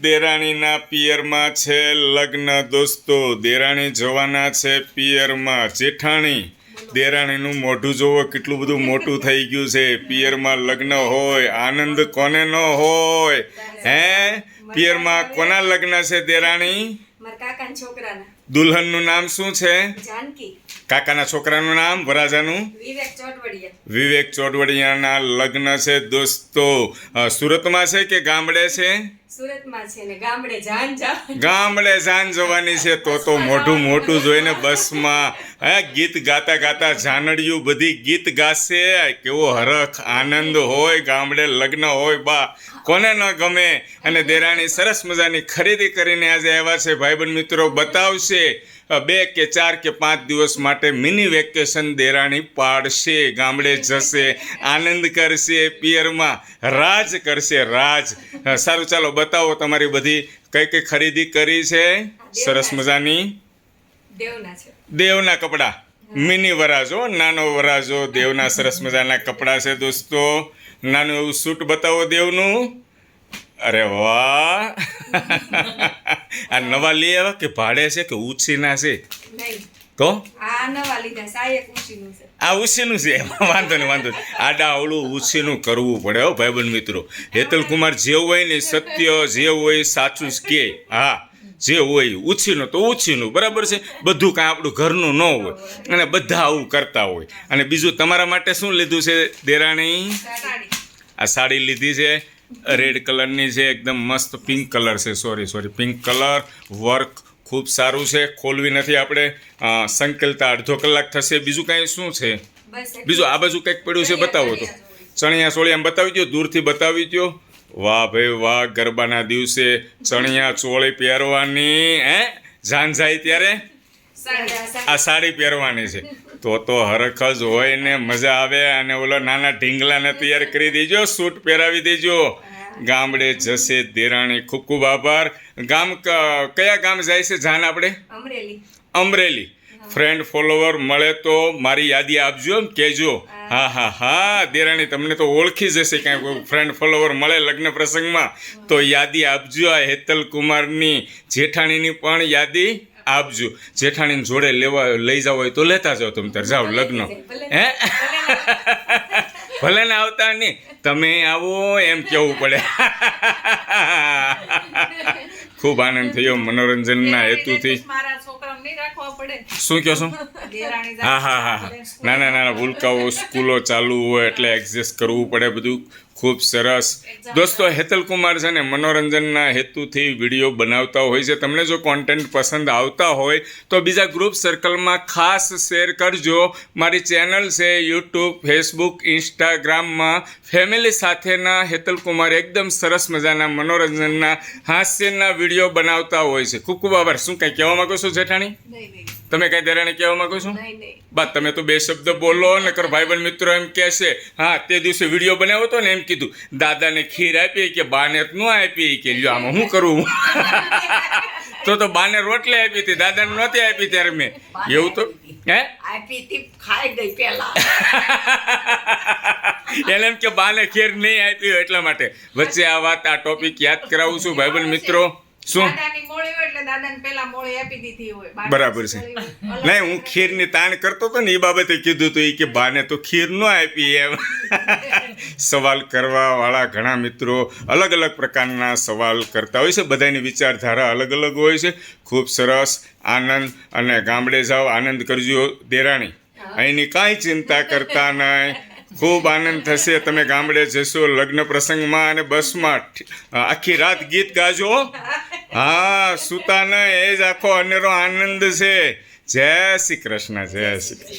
દેરાણીના પિયરમાં છે લગ્ન દોસ્તો. દેરાણી જવાના છે પિયરમાં. જેઠાણી દેરાણીનું મોઢું જોવો કેટલું બધું મોટું થઈ ગયું છે. પિયરમાં લગ્ન હોય આનંદ કોને ન હોય? હે? પિયરમાં કોના લગ્ન છે દેરાણી? દુલ્હનનું નામ શું છે? જાનકી. કાકાના છોકરાનું નામ? વરાજાનું? વિવેક ચોટવડિયાના લગ્ન છે દોસ્તો. સુરતમાં છે કે ગામડે છે? ગામડે જાન જવાની છે તો તો મોઢું મોટું જોઈને બસમાં હે ગીત ગાતા ગાતા જાનડિયું બધી ગીત ગાશે. કેવો હરખ આનંદ હોય ગામડે લગ્ન હોય બા. કોને ન ગમે? અને દેરાણી સરસ મજાની ખરીદી કરીને આજે આવ્યા છે. ભાઈબંધ મિત્રો બતાવશે. બે કે ચાર કે પાંચ દિવસ માટે મિની વેકેશન દેરાણી પાડશે ગામડે જશે આનંદ કરશે પિયરમાં રાજ કરશે રાજ. સારું ચાલો બતાવો તમારી બધી કઈ કઈ ખરીદી કરી છે? સરસ મજાની? દેવના કપડાં. મિની વરાજો નાનો વરાજો દેવના સરસ મજાના કપડાં છે દોસ્તો. નાનું એવું સૂટ બતાવો દેવનું. અરે વાહ! આ નવા લઈ આવ્યા કે ભાડે છે કે ઉછીના છે? તો? આ ઉછીનું છે. એમાં વાંધો નહીં વાંધો આડા અવળું ઉછીનું કરવું પડે હો ભાઈબંધ મિત્રો. હેતલ કુમાર જે હોય ને સત્ય જે હોય સાચું કે. હા જે હોય ઉછીનું તો ઉછીનું. બરાબર છે? બધું કાંઈ આપણું ઘરનું ન હોય. અને બધા આવું કરતા હોય. અને બીજું તમારા માટે શું લીધું છે દેરાણી? આ સાડી લીધી છે. રેડ કલરની છે એકદમ મસ્ત પિંક કલર છે. Sorry sorry pink colour work ખૂબ સારું છે. ખોલવી નથી આપણે. સંકેલતા અડધો કલાક થશે. બીજું કાંઈ શું છે? બીજું આ બાજુ કંઈક પડ્યું છે? બતાવો તો. ચણિયા ચોળી આમ બતાવી દો દૂરથી બતાવી દો વાહ ભાઈ વાહ ગરબાના દિવસે ચણિયા ચોળી પહેરવાની. હે? જાન જાય ત્યારે આ સાડી પહેરવાની છે. તો તો હરખ જ હોય ને મજા આવે અને ઓલો નાના ઢીંગલાને તૈયાર કરી દેજો સૂટ પહેરાવી દેજો. ગામડે જશે દેરાણી. ખૂબ ખૂબ આભાર. ગામ કયા ગામ જાય છે જાન આપણે? અમરેલી. અમરેલી. ફ્રેન્ડ ફોલોવર મળે તો મારી યાદી આપજો એમ કહેજો. હા. હા હા દેરાણી તમને તો ઓળખી જશે કાંઈ ફ્રેન્ડ ફોલોવર મળે લગ્ન પ્રસંગમાં. તો યાદી આપજો આ હેતલ કુમારની જેઠાણીની પણ યાદી. આપજો. જેઠાણીને જોડે લેવા લઈ જાવ હોય તો લેતા જાઓ તમે તાર. જાઓ લગ્ન. હે? ભલે ને આવતા નહીં. તમે આવો એમ કેવું પડે. ખૂબ આનંદ થયો મનોરંજનના હેતુથી. શું કહો છો? હા હા હા હા. નાના નાના ભૂલકાઓ સ્કૂલો ચાલુ હોય એટલે એડજસ્ટ કરવું પડે બધું. ખૂબ સરસ. દોસ્તો હેતલ કુમાર છે ને મનોરંજનના હેતુથી વીડિયો બનાવતા હોય છે. તમને જો કોન્ટેન્ટ પસંદ આવતા હોય તો બીજા ગ્રુપ સર્કલમાં ખાસ શેર કરજો. મારી ચેનલ છે યુટ્યુબ ફેસબુક ઇન્સ્ટાગ્રામમાં ફેમિલી સાથેના હેતલ કુમાર એકદમ સરસ મજાના મનોરંજનના હાસ્યના વીડિયો બનાવતા હોય છે. ખૂબ ખૂબ આભાર. શું કંઈ કહેવા માગો છો જેઠાણી? તમે કઈ દેરાણી કહેવા માંગો છો? બા તમે તો બે શબ્દ બોલો નકર ભાઈબંધ મિત્રો એમ કહેશે હા તે દિવસે વીડિયો બનાવ્યો હતો ને એમ કીધું. દાદાને ખીર આપી કે બાને ન આપી કે લ્યો આમાં શું કરું? તો તો બાને રોટલી આપી હતી દાદાને નહોતી આપી ત્યારે મેં. એવું તો? હે? આપી હતી ખાઈ ગઈ પહેલા. એને એમ કે બાને ખીર નહીં આપી એટલા માટે. વચ્ચે આ વાત આ ટોપિક યાદ કરાવું છું ભાઈબંધ મિત્રો. શું? બરાબર છે. નહીં હું ખીરની તાણ કરતો હતો ને એ બાબતે કીધું હતું કે બાને તો ખીર ન આપી એમ. સવાલ કરવા વાળા ઘણા મિત્રો અલગ અલગ પ્રકારના સવાલ કરતા હોય છે. બધાની વિચારધારા અલગ અલગ હોય છે. ખૂબ સરસ આનંદ અને ગામડે જાઓ આનંદ કરજો દેરાણી. અહીંની કાંઈ ચિંતા કરતા નહીં. ખૂબ આનંદ થશે તમે ગામડે જશો લગ્ન પ્રસંગમાં અને બસમાં આખી રાત ગીત ગાજો. હા સુતા નહીં એ જ આખો અનેરો આનંદ છે. જય શ્રી કૃષ્ણ જય શ્રી કૃષ્ણ.